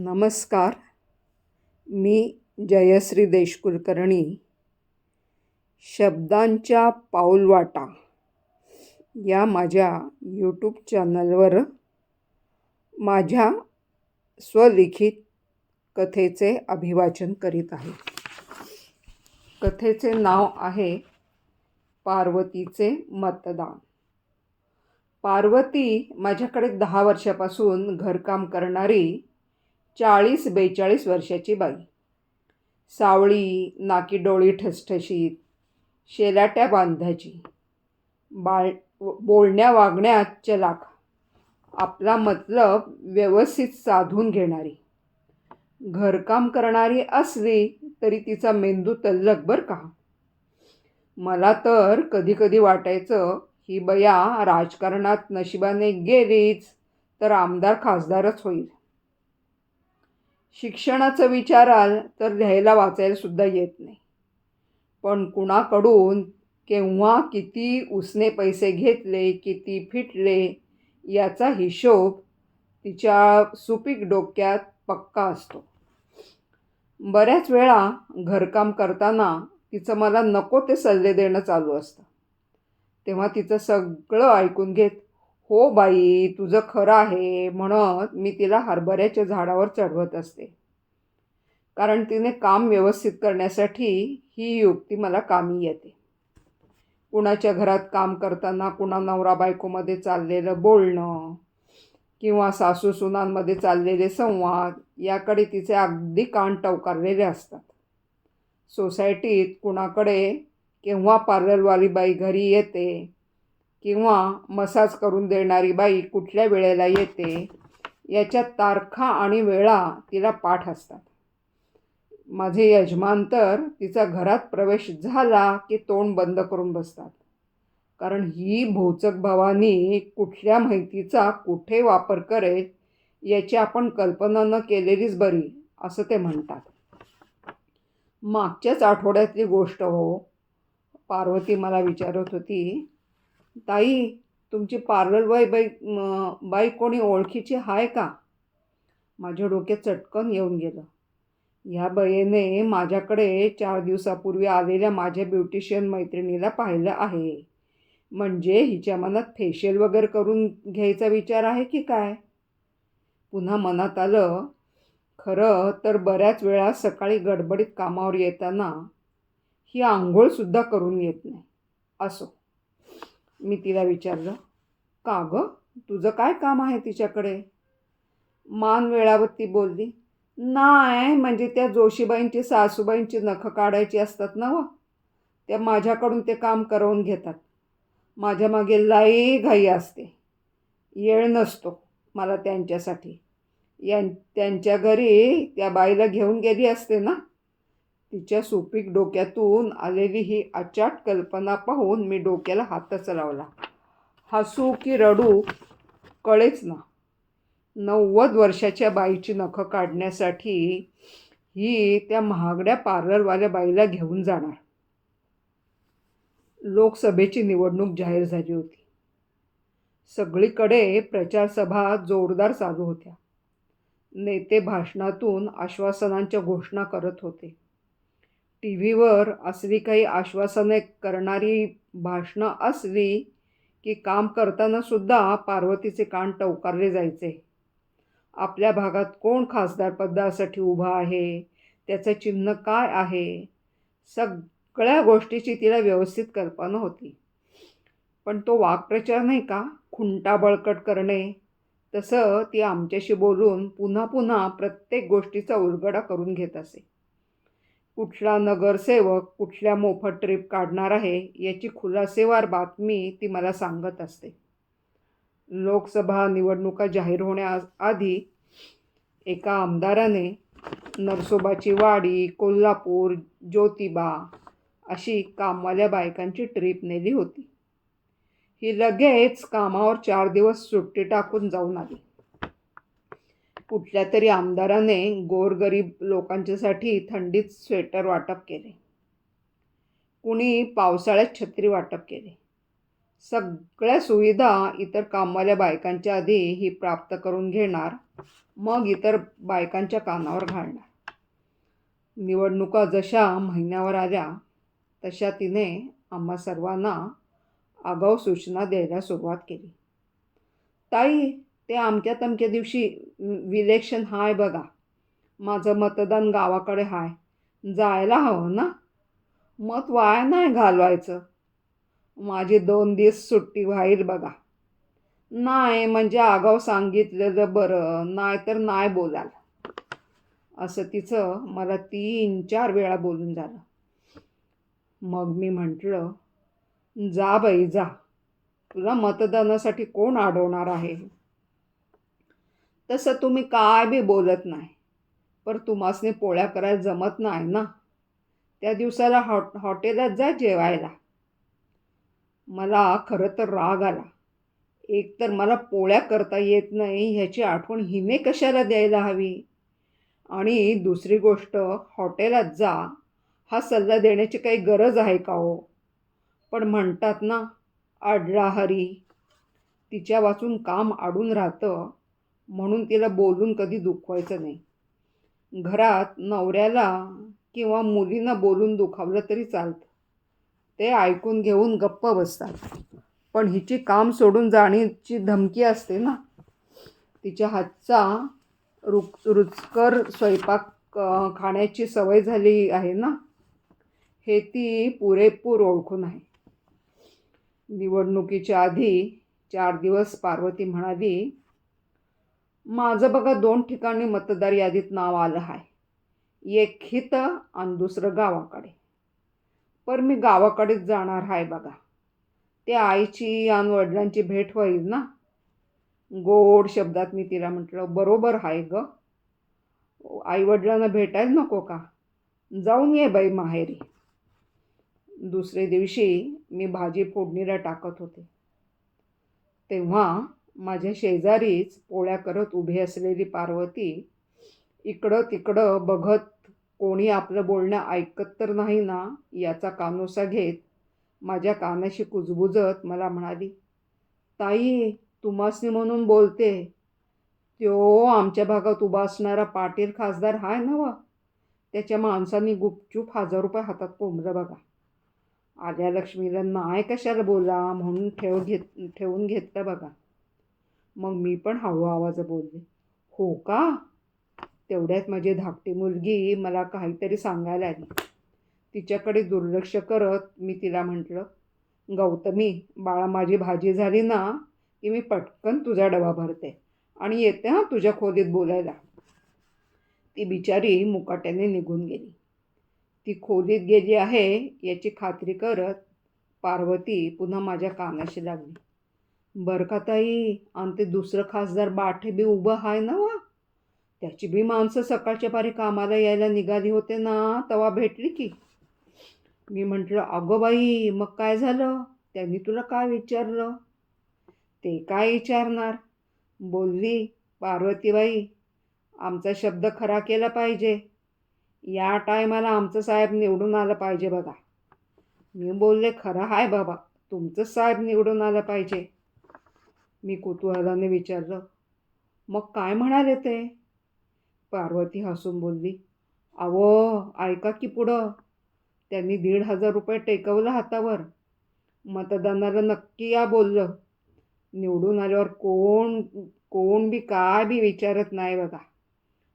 नमस्कार. मी जयश्री देशकुलकर्णी. शब्दांच्या पाऊलवाटा या माझ्या यूट्यूब चॅनलवर माझ्या स्वलिखित कथेचे अभिवाचन करीत आहे. कथेचे नाव आहे पार्वतीचे मतदान. पार्वती माझ्याकडे दहा वर्षापासून घरकाम करणारी चाळीस बेचाळीस वर्षाची बाई. सावळी नाकी डोळी ठसठशीत शेलाट्या बांधाची बाळ बोलण्या वागण्यात चलाख आपला मतलब व्यवस्थित साधून घेणारी. घरकाम करणारी असली तरी तिचा मेंदू तल्लक बरं का? मला तर कधीकधी वाटायचं ही बया राजकारणात नशिबाने गेलीच तर आमदार खासदारच होईल. शिक्षणाचं विचाराल तर लिहायला वाचायला सुद्धा येत नाही. पण कुणाकडून केव्हा किती उसने पैसे घेतले किती फिटले याचा हिशोब तिच्या सुपीक डोक्यात पक्का असतो. बऱ्याच वेळा घरकाम करताना तिचं मला नको ते सल्ले देणं चालू असतं. तेव्हा तिचं सगळं ऐकून घेत हो बाई तुझं खरं आहे म्हणत मी तिला हरभऱ्याच्या झाडावर चढवत असते. कारण तिने काम व्यवस्थित करण्यासाठी ही युक्ती मला कामी येते. कुणाच्या घरात काम करताना कुणा नवरा बायकोमध्ये चाललेलं बोलणं किंवा सासू सुनांमध्ये चाललेले संवाद याकडे तिचे अगदी कान टवकारलेले असतात. सोसायटीत कुणाकडे केव्हा पार्लरवाली बाई घरी येते किंवा मसाज करून देणारी बाई कुठल्या वेळेला येते याच्या तारखा आणि वेळा तिला पाठ असतात. माझे यजमान तर तिचा घरात प्रवेश झाला की तोंड बंद करून बसतात. कारण ही भोचक भवानी कुठल्या माहितीचा कुठे वापर करेल याची आपण कल्पना न केलेलीच बरी असं ते म्हणतात. मागच्याच आठवड्यातली गोष्ट हो. पार्वती मला विचारत होती ताई तुमची पार्लर बाई बाई बाई कोणी ओळखीची आहे का? माझ्या डोक्यात चटकन येऊन गेलं. ह्या बयेने माझ्याकडे चार दिवसापूर्वी आलेल्या माझ्या ब्युटिशियन मैत्रिणीला पाहिलं आहे. म्हणजे हिच्या मनात फेशियल वगैरे करून घ्यायचा विचार आहे की काय? पुन्हा मनात आलं खरं तर बऱ्याच वेळा सकाळी गडबडीत कामावर येताना ही आंघोळसुद्धा करून येत नाही. असो. मी तिला विचारलं का गं? तुझं काय काम आहे तिच्याकडे? मान वेळावरती बोलली नाही म्हणजे त्या जोशीबाईंची सासूबाईंची नखं काढायची असतात ना व? त्या माझ्याकडून ते काम करवून घेतात. माझ्या मागे लाई घाई असते. येळ नसतो मला त्यांच्यासाठी. यां त्यांच्या घरी त्या बाईला घेऊन गेली असते ना? तिच्या सुपीक डोक्यातून आलेली ही अचाट कल्पना पाहून मी डोक्याला हातच लावला हसू की रडू कळेच ना. नव्वद वर्षाच्या बाईची नखं काढण्यासाठी ही त्या महागड्या पार्लरवाल्या बाईला घेऊन जाणार. लोकसभेची निवडणूक जाहीर झाली होती. सगळीकडे प्रचारसभा जोरदार चालू होत्या. नेते भाषणातून आश्वासनांच्या घोषणा करत होते. टी व्हीवर असली काही आश्वासने करणारी भाषणं असली की काम करताना सुद्धा पार्वतीचे कान टवकारले जायचे. आपल्या भागात कोण खासदार पदासाठी उभा आहे? त्याचं चिन्ह काय आहे? सगळ्या गोष्टीची तिला व्यवस्थित कल्पना होती. पण तो वाक्प्रचार नाही का? खुंटा बळकट करणे. तसं ती आमच्याशी बोलून पुन्हा पुन्हा प्रत्येक गोष्टीचा उलगडा करून घेत असे. कुठला नगरसेवक कुठल्या मोफत ट्रिप काढणार आहे याची खुलासेवार बातमी ती मला सांगत असते. लोकसभा निवडणुका जाहीर होण्याआधी एका आमदाराने नरसोबाची वाडी कोल्हापूर ज्योतिबा अशी कामवाल्या बायकांची ट्रीप नेली होती. ही लगेच कामावर चार दिवस सुट्टी टाकून जाऊन आली. कुठल्या तरी आमदाराने गोरगरीब लोकांच्यासाठी थंडीत स्वेटर वाटप केले. कुणी पावसाळ्यात छत्री वाटप केले. सगळ्या सुविधा इतर कामवाल्या बायकांच्या आधी ही प्राप्त करून घेणार मग इतर बायकांच्या कानावर घालणार. निवडणुका जशा महिन्यावर आल्या तशा तिने आम्हा सर्वांना आगाऊ सूचना द्यायला सुरुवात केली. ताई ते आमच्या तमक्या दिवशी विलेक्शन हाय बघा. माझं मतदान गावाकडे हाय. जायला हवं ना? मत वाया नाही घालवायचं. माझी दोन दिवस सुट्टी व्हाईल बघा. नाही म्हणजे आगाव सांगितलेलं बरं नाही तर नाही बोलाल. असं तिचं मला तीन चार वेळा बोलून झालं. मग मी म्हटलं जा बाई जा. तुला मतदानासाठी कोण अडवणार आहे? तसं तुम्ही काय बी बोलत नाही. पर तुम्हासने पोळ्या करायला जमत नाही ना. त्या दिवसाला हॉ हॉटेलात जा जेवायला. मला खरं तर राग आला. एक तर मला पोळ्या करता येत नाही ह्याची आठवण हिने कशाला द्यायला हवी? आणि दुसरी गोष्ट हॉटेलात जा. हा सल्ला देण्याची काही गरज आहे का हो? पण म्हणतात ना अडला हरी. तिच्या वाचून काम आडून राहतं. म्हणून तिला बोलून कधी दुखवायचं नाही. घरात नवऱ्याला किंवा मुलींना बोलून दुखावलं तरी चालतं. ते ऐकून घेऊन गप्प बसतात. पण हिची काम सोडून जाण्याची धमकी असते ना. तिच्या हातचा रुच रुचकर स्वयंपाक खाण्याची सवय झाली आहे ना. हे ती पुरेपूर ओळखून आहे. निवडणुकीच्या आधी चार दिवस पार्वती म्हणाली माझं बघा दोन ठिकाणी मतदार यादीत नाव आलं आहे. एक हितं आणि दुसरं गावाकडे. पर मी गावाकडेच जाणार आहे बघा. ते आईची आणि वडिलांची भेट होईल ना? गोड शब्दात मी तिला म्हटलं बरोबर आहे ग. आईवडिलांना भेटायला नको का? जाऊन ये बाई माहेरी. दुसरे दिवशी मी भाजी फोडणीला टाकत होते. तेव्हा माझ्या शेजारीच पोळ्या करत उभी असलेली पार्वती इकडं तिकडं बघत कोणी आपलं बोलणं ऐकत तर नाही ना याचा कानोसा घेत माझ्या कानाशी कुजबुजत मला म्हणाली ताई तुमासनी म्हणून बोलते. त्यो आमच्या भागात उभा असणारा पाटील खासदार हाय ना व त्याच्या माणसांनी गुपचूप हजार रुपये हातात कोंबलं बघा. आल्या लक्ष्मीला नाही कशाला बोला म्हणून ठेव घेत ठेवून घेतलं बघा. मग मी पण हळू आवाज बोलले हो का? तेवढ्यात माझी धाकटी मुलगी मला काहीतरी सांगायला आली. तिच्याकडे दुर्लक्ष करत मी तिला म्हटलं गौतमी बाळा माझी भाजी झाली ना की मी पटकन तुझा डबा भरते आणि येते हां तुझ्या खोलीत बोलायला. ती बिचारी मुकाट्याने निघून गेली. ती खोलीत गेली आहे याची खात्री करत पार्वती पुन्हा माझ्या कानाशी लागली. बरं का ताई? आणि ते दुसरं खासदार बाठे बी उभं आहे ना वा? त्याची बी माणसं सकाळच्या पारी कामाला यायला निघाली होते ना तवा भेटली की. मी म्हटलं अगं बाई मग काय झालं? त्यांनी तुला काय विचारलं? ते काय विचारणार? बोलली पार्वतीबाई आमचा शब्द खरा केला पाहिजे. या टायमाला आमचं साहेब निवडून आलं पाहिजे बघा. मी बोलले खरं आहे बाबा तुमचं साहेब निवडून आलं पाहिजे. मी कुतूहलाने विचारलं मग काय म्हणाले ते? पार्वती हसून बोलली अहो ऐका की पुढं. त्यांनी दीड हजार रुपये टेकवलं हातावर. मतदानाला नक्की या बोललं. निवडून आल्यावर कोण कोण बी काय बी विचारत नाही बघा.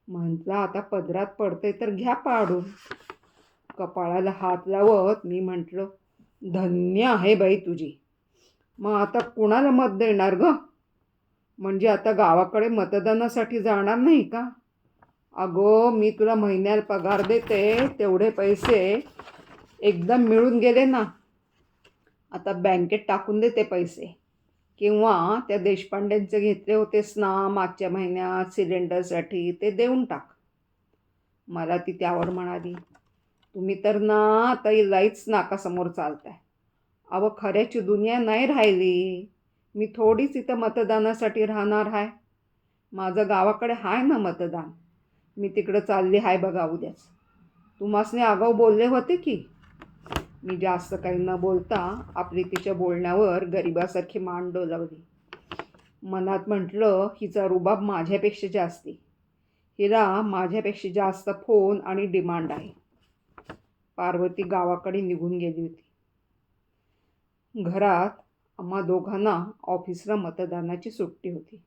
म्हटलं आता पदरात पडते तर घ्या पाडून. कपाळाला हात लावत मी म्हटलं धन्य आहे बाई तुझी. मग आता कुणाला मत देणार ग? म्हणजे आता गावाकडे मतदानासाठी जाणार नाही का? अगो मी तुला महिन्याला पगार देते तेवढे पैसे एकदम मिळून गेले ना. आता बँकेत टाकून देते पैसे. किंवा त्या देशपांड्यांचे घेतले होतेस ना मागच्या महिन्यात सिलेंडरसाठी ते देऊन टाक. मला ती त्यावर म्हणाली तुम्ही तर ना आता लाईच नाकासमोर चालताय. अहो खऱ्याची दुनिया नाही राहिली. मी थोडीच इथं मतदानासाठी राहणार आहे माझं गावाकडे आहे ना मतदान. मी तिकडं चालली आहे बघा उद्याच. तुम्हासने आगाऊ बोलले होते की? मी जास्त काही न बोलता आपली तिच्या बोलण्यावर गरिबासारखी मान डोलावली. मनात म्हटलं हिचा रुबाब माझ्यापेक्षा जास्ती. हिला माझ्यापेक्षा जास्त फोन आणि डिमांड आहे. पार्वती गावाकडे निघून गेली होती. घरात आम्हा दोघांना ऑफिसला मतदानाची सुट्टी होती.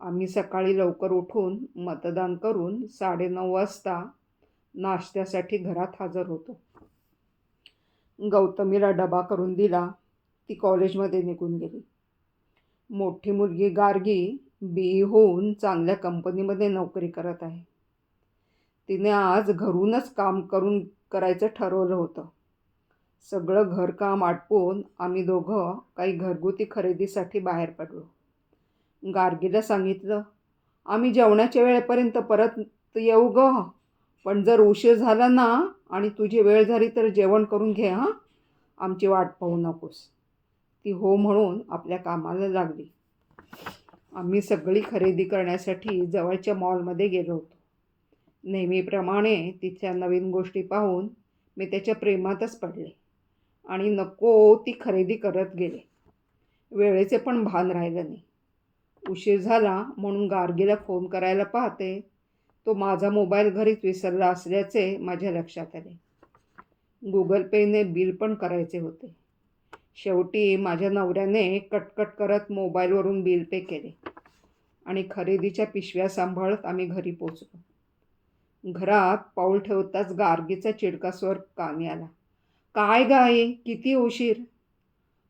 आम्ही सकाळी लवकर उठून मतदान करून साडेनऊ वाजता नाश्त्यासाठी घरात हजर होतो. गौतमीला डबा करून दिला. ती कॉलेजमध्ये निघून गेली. मोठी मुलगी गार्गी बी होऊन चांगल्या कंपनीमध्ये नोकरी करत आहे. तिने आज घरूनच काम करून करायचं ठरवलं होतं. सगळं घरकाम आटपून आम्ही दोघं काही घरगुती खरेदीसाठी बाहेर पडलो. गार्गीला सांगितलं आम्ही जेवणाच्या वेळेपर्यंत परत येऊ ग. पण जर उशीर झाला ना आणि तुझी वेळ झाली तर जेवण करून घे हां. आमची वाट पाहू नकोस. ती हो म्हणून आपल्या कामाला लागली. आम्ही सगळी खरेदी करण्यासाठी जवळच्या मॉलमध्ये गेलो होतो. नेहमीप्रमाणे तिथल्या नवीन गोष्टी पाहून मी त्याच्या प्रेमातच पडले. आणि नको ती खरेदी करत गेले. वेळेचे पण भान राहिलं नाही. उशीर झाला म्हणून गार्गीला फोन करायला पाहते. तो माझा मोबाईल घरीच विसरला असल्याचे माझ्या लक्षात आले. गुगल पेने बिल पण करायचे होते. शेवटी माझ्या नवऱ्याने कटकट करत मोबाईलवरून बिल पे केले. आणि खरेदीच्या पिशव्या सांभाळत आम्ही घरी पोचलो घरात पाऊल ठेवताच गार्गीचा चिडका स्वर कानी आला. काय गाई किती उशीर?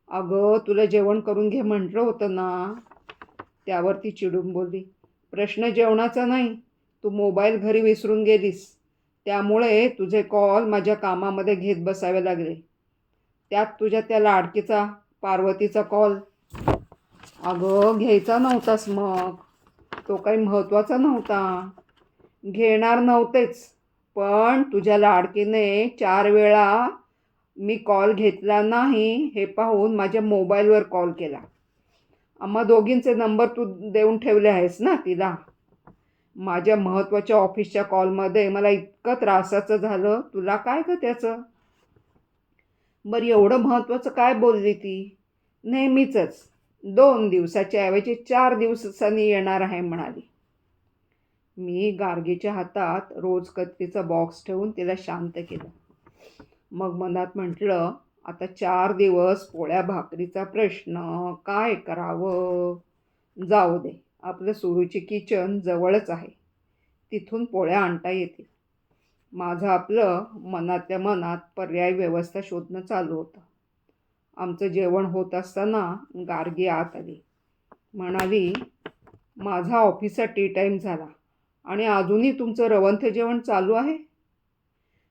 अगं तुला जेवण करून घे म्हटलं होतं ना. त्यावर ती चिडून बोलली प्रश्न जेवणाचा नाही तू मोबाईल घरी विसरून गेलीस. त्यामुळे तुझे कॉल माझ्या कामामध्ये घेत बसावे लागले. त्यात तुझ्या त्या लाडकीचा पार्वतीचा कॉल. अगं घ्यायचा नव्हतास मग. तो काही महत्त्वाचा नव्हता. घेणार नव्हतेच पण तुझ्या लाडकीने चार वेळा मी कॉल घेतला नाही हे पाहून माझ्या मोबाईलवर कॉल केला. आम्हा दोघींचे नंबर तू देऊन ठेवले आहेस ना तिला? माझ्या महत्त्वाच्या ऑफिसच्या कॉलमध्ये मला इतकं त्रासाचं झालं. तुला काय का त्याचं? बरं एवढं महत्त्वाचं काय बोलली ती? नेहमीचंच. दोन दिवसाच्या ऐवजी चार दिवसांनी येणार आहे म्हणाली. मी गार्गीच्या हातात रोज कत्तीचा बॉक्स ठेवून तिला शांत केलं. मग मनात म्हटलं आता चार दिवस पोळ्या भाकरीचा प्रश्न काय करावं? जाऊ दे आपलं सुरूची किचन जवळच आहे. तिथून पोळ्या आणता येतील. माझं आपलं मनातल्या मनात पर्याय व्यवस्था शोधणं चालू होतं. आमचं जेवण होत असताना गार्गी आत आली. म्हणाली माझा ऑफिसचा टी टाईम झाला आणि अजूनही तुमचं रवंथ जेवण चालू आहे?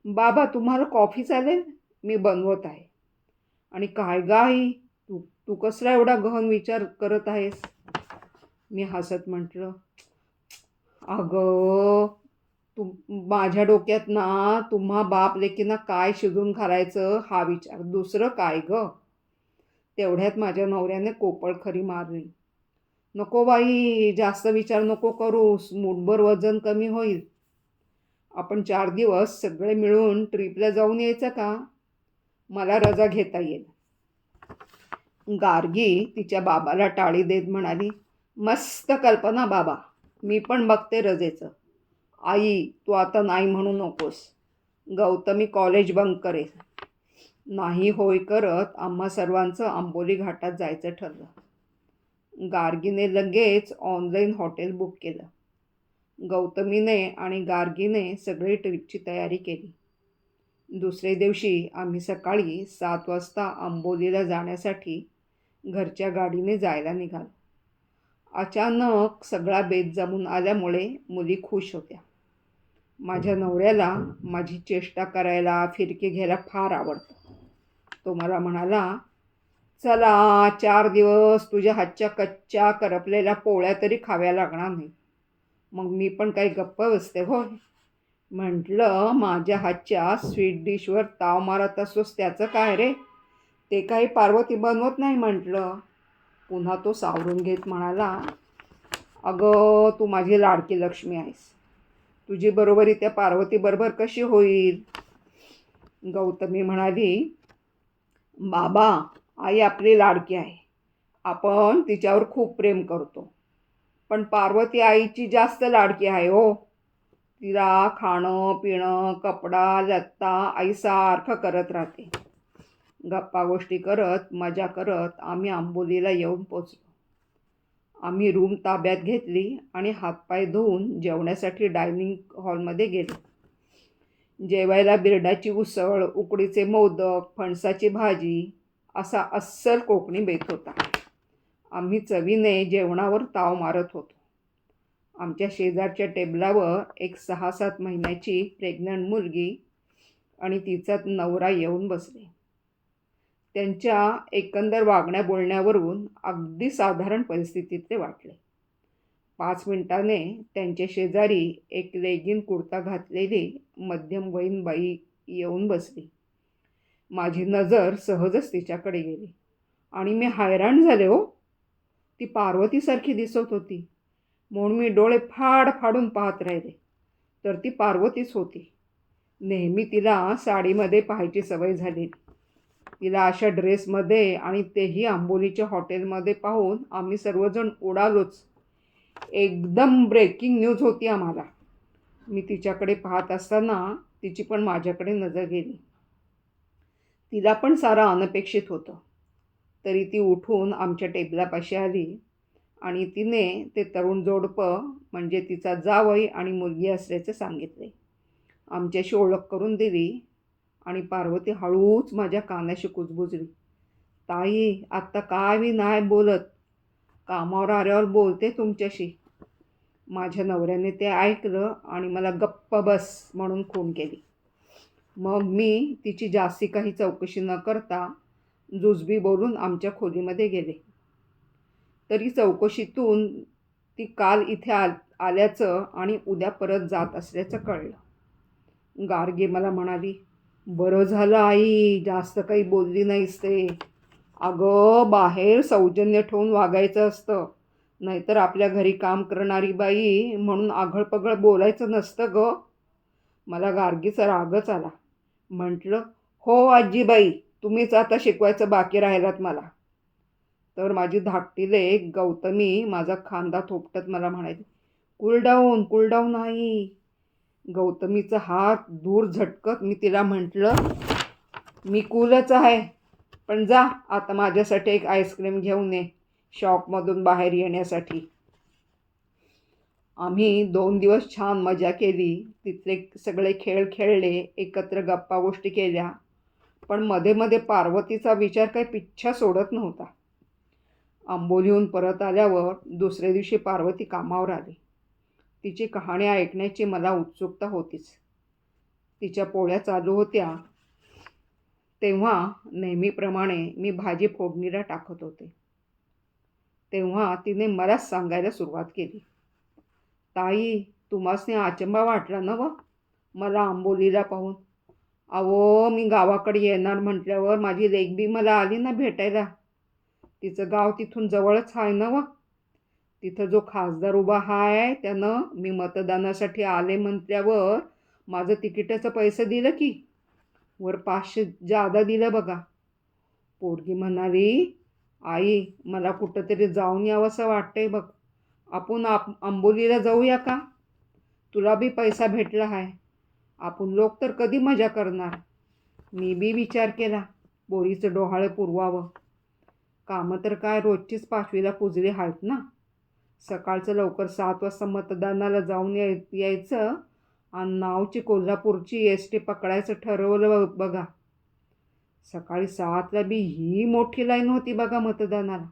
बाबा तुम्हाला कॉफी चालेल? मी बनवत आहे. आणि काय गाई? तू तू कसला एवढा गहन विचार करत आहेस? मी हसत म्हटलं अगं तू माझ्या डोक्यात ना तुम्हा बाप लेकींना काय शिजून घालायचं हा विचार. दुसरं काय ग? तेवढ्यात माझ्या नवऱ्याने कोपळ खरी मारली. नको बाई जास्त विचार नको करूस. मूठभर वजन कमी होईल. आपण चार दिवस सगळे मिळून ट्रिपला जाऊन यायचं का? मला रजा घेता येईल. गार्गी तिच्या बाबाला टाळी देत म्हणाली मस्त कल्पना बाबा मी पण बघते रजेचं. आई तू आता नाही म्हणू नकोस. गौतमी कॉलेज बंक करेल. नाही होय करत आम्हा सर्वांचं आंबोली घाटात जायचं ठरलं. गार्गीने लगेच ऑनलाईन हॉटेल बुक केलं. गौतमीने आणि गार्गीने सगळी ट्रिपची तयारी केली. दुसरे दिवशी आम्ही सकाळी सात वाजता आंबोलीला जाण्यासाठी घरच्या गाडीने जायला निघालो. अचानक सगळा बेत जमून आल्यामुळे मुली खुश होत्या. माझ्या नवऱ्याला माझी चेष्टा करायला फिरकी घ्यायला फार आवडतं. तो मला म्हणाला चला चार दिवस तुझ्या हातच्या कच्च्या करपलेल्या पोळ्या तरी खाव्या लागणार नाही मग मी पण काही गप्प बसते हो म्हटलं माझ्या हातच्या स्वीट डिशवर ताव मारत असतोस त्याचं काय रे? ते काही पार्वती बनवत नाही म्हटलं. पुन्हा तो सावरून घेत म्हणाला अगं तू माझी लाडकी लक्ष्मी आहेस. तुझी बरोबरी त्या पार्वतीबरोबर कशी होईल? गौतमी म्हणाली बाबा आई आपली लाडकी आहे. आपण तिच्यावर खूप प्रेम करतो. पण पार्वती आईची जास्त लाडकी आहे हो. तिला खाणं पिणं कपडा लत्ता आईसारखं करत राहते. गप्पा गोष्टी करत मजा करत आम्ही आंबोलीला येऊन पोचलो. आम्ही रूम ताब्यात घेतली आणि हातपाय धुवून जेवण्यासाठी डायनिंग हॉलमध्ये गेलो. जेवायला बिरडाची उसळ उकडीचे मोदक फणसाची भाजी असा अस्सल कोकणी बेत होता. आम्ही चवीने जेवणावर ताव मारत होतो. आमच्या शेजारच्या टेबलावर एक सहा सात महिन्याची प्रेग्नंट मुलगी आणि तिचा नवरा येऊन बसले. त्यांच्या एकंदर वागण्या बोलण्यावरून अगदी साधारण परिस्थितीत ते वाटले. पाच मिनिटाने त्यांच्या शेजारी एक लेगिन कुर्ता घातलेली मध्यमवयीन बाई येऊन बसली. माझी नजर सहजच तिच्याकडे गेली आणि मी हैराण झाले हो. ती पार्वतीसारखी दिसत होती. म्हणून मी डोळे फाड फाडून पाहत राहिले. तर ती पार्वतीच होती. नेहमी तिला साडीमध्ये पाहायची सवय झाली. तिला अशा ड्रेसमध्ये आणि तेही आंबोलीच्या हॉटेलमध्ये पाहून आम्ही सर्वजण उडालोच एकदम ब्रेकिंग न्यूज होती आम्हाला. मी तिच्याकडे पाहत असताना तिची पण माझ्याकडे नजर गेली. तिला पण सारं अनपेक्षित होतं. तरी ती उठून आमच्या टेबलापाशी आली. आणि तिने ते तरुण जोडपं म्हणजे तिचा जावई आणि मुलगी असल्याचे सांगितले. आमच्याशी ओळख करून दिली आणि पार्वती हळूच माझ्या कानाशी कुजबुजली. ताई आत्ता काय मी नाही बोलत. कामावर आल्यावर बोलते तुमच्याशी. माझ्या नवऱ्याने ते ऐकलं आणि मला गप्प बस म्हणून खून केली. मग मी तिची जास्ती काही चौकशी न करता जुजबी बोलून आमच्या खोलीमध्ये गेले. तरी चौकशीतून ती काल इथे आ आल्याचं आणि उद्या परत जात असल्याचं कळलं. गार्गे मला म्हणाली बरं झालं आई जास्त काही बोलली नाहीस ते. अगं बाहेर सौजन्य ठेवून वागायचं असतं. नाहीतर आपल्या घरी काम करणारी बाई म्हणून आघळपघळ बोलायचं नसतं ग. मला गार्गीचा रागच आला. म्हटलं हो आजीबाई तुम्हीच आता शिकवायचं बाकी राहिलात मला. तर माझी धाकटीले गौतमी माझा खांदा थोपटत मला म्हणायची कुलडाऊन कुलडाऊन नाही. गौतमीचा हात दूर झटकत मी तिला म्हटलं मी कूलच आहे पण जा आता माझ्यासाठी एक आईस्क्रीम घेऊन ये शॉपमधून बाहेर येण्यासाठी. आम्ही दोन दिवस छान मजा केली तिथले सगळे खेळ खेळले एकत्र गप्पा गोष्टी केल्या. पण मध्ये मध्ये पार्वतीचा विचार काही पिच्छा सोडत नव्हता. आंबोलीहून परत आल्यावर दुसऱ्या दिवशी पार्वती कामावर आली. तिची कहाणी ऐकण्याची मला उत्सुकता होतीच. तिच्या पोळ्या चालू होत्या तेव्हा नेहमीप्रमाणे मी भाजी फोडणीला टाकत होते. तेव्हा तिने मलाच सांगायला सुरुवात केली. ताई तुम्हासने आचंबा वाटला ना व मला आंबोलीला पाहून अहो मी गावाकडे येणार म्हटल्यावर माझी लेकबी मला आली ना भेटायला. तिचं गाव तिथून जवळच आहे ना व तिथं जो खासदार उभा आहे त्यानं मी मतदानासाठी आले म्हटल्यावर माझं तिकिटाचं पैसे दिलं की? वर पाचशे जादा दिलं बघा. पोरगी म्हणाली आई मला कुठंतरी जाऊन यावंसं वाटतंय बघ. आपण आप आंबोलीला जाऊया का? तुला बी पैसा भेटला आहे आपण लोक तर कधी मजा करणार? मी बी विचार केला बोरीचं डोहाळं पुरवावं. कामं तर काय रोजचीच पाचवीला पुजली आहेत ना? सकाळचं लवकर सात वाजता मतदानाला जाऊन याय यायचं आणि नावची कोल्हापूरची एस टी पकडायचं ठरवलं बघा. सकाळी सातला बी ही मोठी लाईन होती बघा मतदानाला.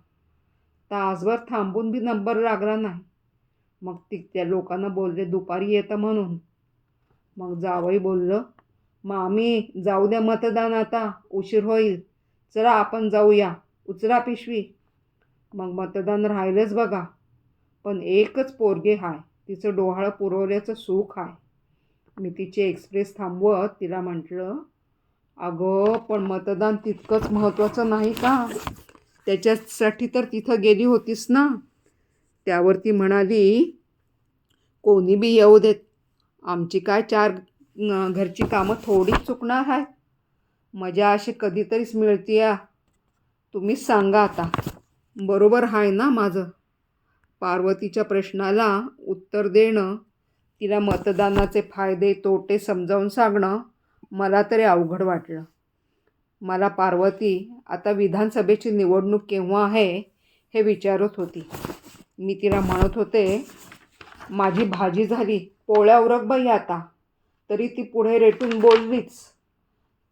तासभर थांबून बी नंबर लागला नाही. मग ती त्या लोकांना बोलले दुपारी येतं म्हणून. मग जावई बोललं मामी जाऊ द्या मतदान आता उशीर होईल. चला आपण जाऊया. उचला पिशवी. मग मतदान राहिलंच बघा. पण एकच पोरगे हाय. तिचं डोहाळं पुरवल्याचं सुख आहे मी तिची एक्सप्रेस थांबवत तिला म्हटलं अगं पण मतदान तितकंच महत्त्वाचं नाही का? त्याच्यासाठी तर तिथं गेली होतीस ना? त्यावर ती म्हणाली कोणी बी येऊ देत आमची काय चार घरची कामं थोडीच चुकणार आहेत मजा अशी कधीतरीच मिळते या तुम्हीच सांगा आता. बरोबर आहे ना माझं? पार्वतीच्या प्रश्नाला उत्तर देणं तिला मतदानाचे फायदे तोटे समजावून सांगणं मला तरी अवघड वाटलं. मला पार्वती आता विधानसभेची निवडणूक केव्हा आहे हे विचारत होती. मी तिला म्हणत होते माझी भाजी झाली पोळ्या उरक बाई आता. तरी ती पुढे रेटून बोललीच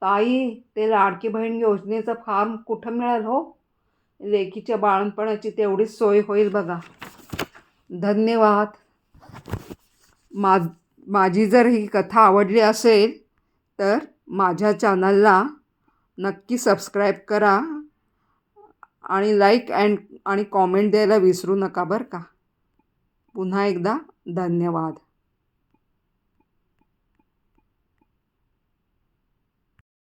ताई ते लाडकी बहीण योजनेचं फॉर्म कुठं मिळेल हो? लेकीच्या बाळणपणाची तेवढीच सोय होईल बघा. धन्यवाद. मा माझी जर ही कथा आवडली असेल तर माझ्या चॅनलला नक्की सबस्क्राईब करा आणि लाईक अँड आणि कॉमेंट द्यायला विसरू नका बरं का. पुन्हा एकदा धन्यवाद.